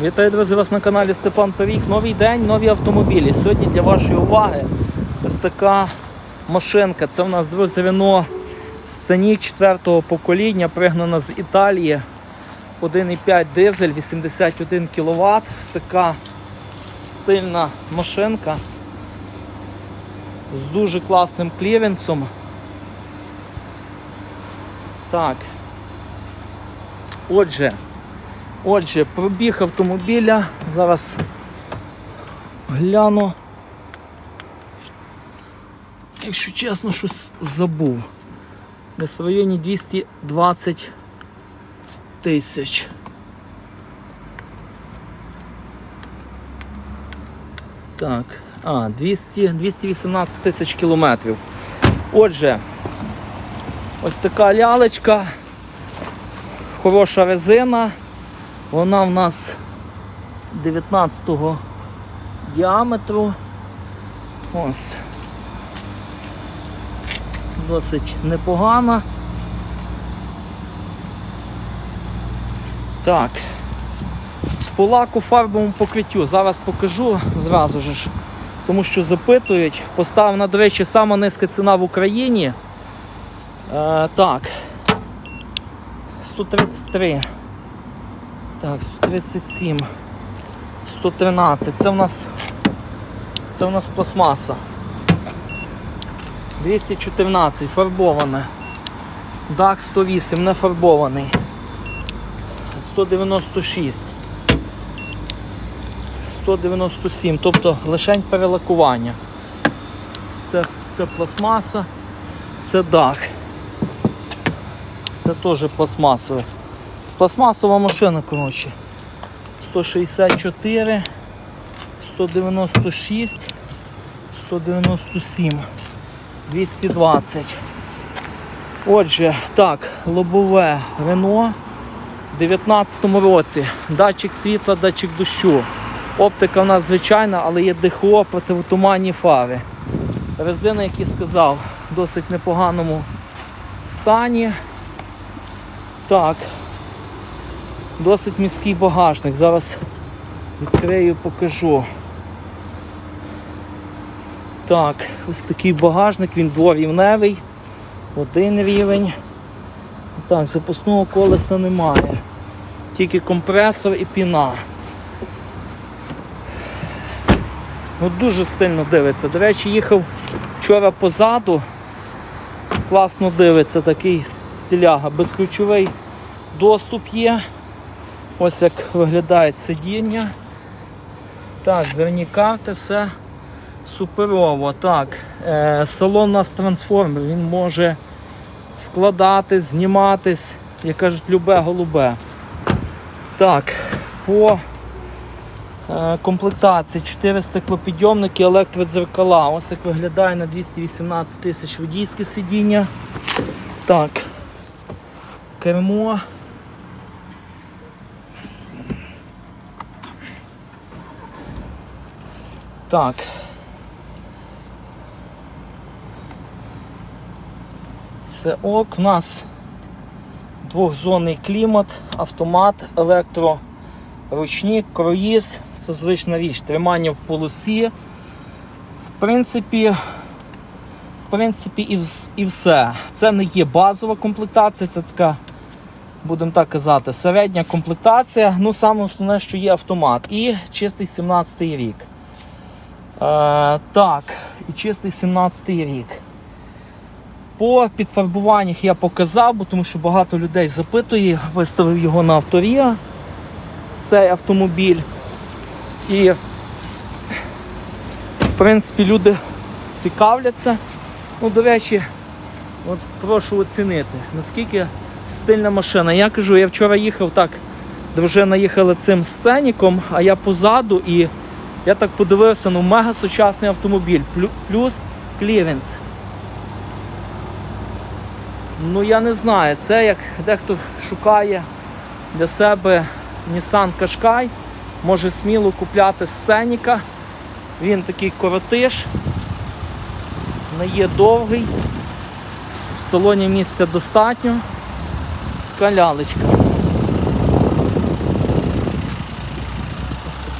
Вітаю, друзі, вас на каналі Степан Павік. Новий день, нові автомобілі. Сьогодні для вашої уваги ось така машинка. Це в нас, друзі, Renault Scenic 4 покоління, пригнана з Італії. 1,5 дизель, 81 кВт. Ось така стильна машинка з дуже класним кліренсом. Так. Отже, Отже, пробіг автомобіля. Зараз гляну. Якщо чесно, щось забув. Десь в районі 220 тисяч. Так, а, 200, 218 тисяч кілометрів. Отже, ось така лялечка, хороша резина. Вона в нас 19 діаметру. Ось. Досить непогана. Так. По лаку фарбовому покриттю. Зараз покажу зразу ж, тому що запитують. Поставлена, до речі, сама низька ціна в Україні. Е, так. 133. Так, 137, 113. Це в нас це в нас пластмаса. 214, фарбоване. DAX 108, не фарбований. 196. 197, тобто лишень перелакування. Це, це пластмаса, це дах. Це теж пластмасове. Пластмасова машина, коротше. 164, 196, 197, 220. Отже, так, лобове Рено в 19 році. Датчик світла, датчик дощу. Оптика в нас звичайна, але є ДХО противотуманні фари. Резина, як я сказав, в досить непоганому стані. Так, Досить міський багажник. Зараз відкрию, покажу. Так, ось такий багажник, він дворівневий, один рівень. Так, запасного колеса немає. Тільки компресор і піна. Ну Дуже стильно дивиться. До речі, їхав вчора позаду. Класно дивиться такий стиляга. Безключовий доступ є. Ось як виглядають сидіння. Так, дверні карти, все суперово. Так, е, салон у нас трансформер, він може складатись, зніматись, як кажуть, любе голубе. Так, по е, комплектації 4 стеклопідйомники, електродзеркала. Ось як виглядає на 218 тисяч водійське сидіння. Так, кермо. Так. Все ок, у нас двохзонний клімат, автомат, електроручник, круїз, це звична річ, тримання в полосі. В принципі, в принципі, і, і все. Це не є базова комплектація, це така, будемо так казати, середня комплектація. Ну, саме основне, що є автомат. І чистий 17-й рік. Е, так, і чистий 17-й рік. По підфарбуваннях я показав, бо тому що багато людей запитує, виставив його на авторія, цей автомобіль. І, в принципі, люди цікавляться. Ну, до речі, от прошу оцінити, наскільки стильна машина. Я кажу, я вчора їхав так, дружина їхала цим сценіком, а я позаду і я так подивився, ну мега сучасний автомобіль, плюс кліренс. Ну я не знаю, це як дехто шукає для себе Nissan Qashqai, може сміло купляти сценіка. Він такий коротиш, не є довгий, в салоні місця достатньо. Ось Така лялечка.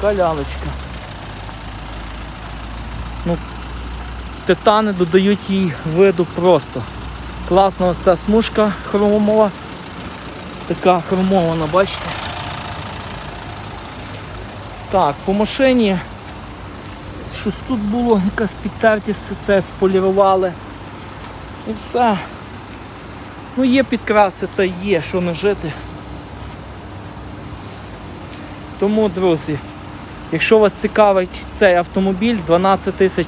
Така лялечка. Ну, титани додають їй виду просто. Класна ось ця смужка хромова. Така хромована, бачите? Так, по машині щось тут було, якась підтертість, це сполірували. І все. Ну є підкраси та є, що не жити. Тому, друзі, якщо вас цікавить цей автомобіль, 12 тисяч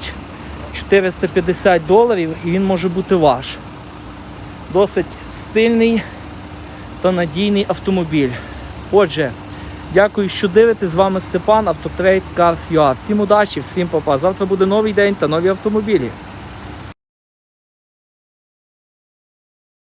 450 доларів і він може бути ваш. Досить стильний та надійний автомобіль. Отже, дякую, що дивитесь. З вами Степан, Автотрейд Cars.ua. Всім удачі, всім папа. Завтра буде новий день та нові автомобілі.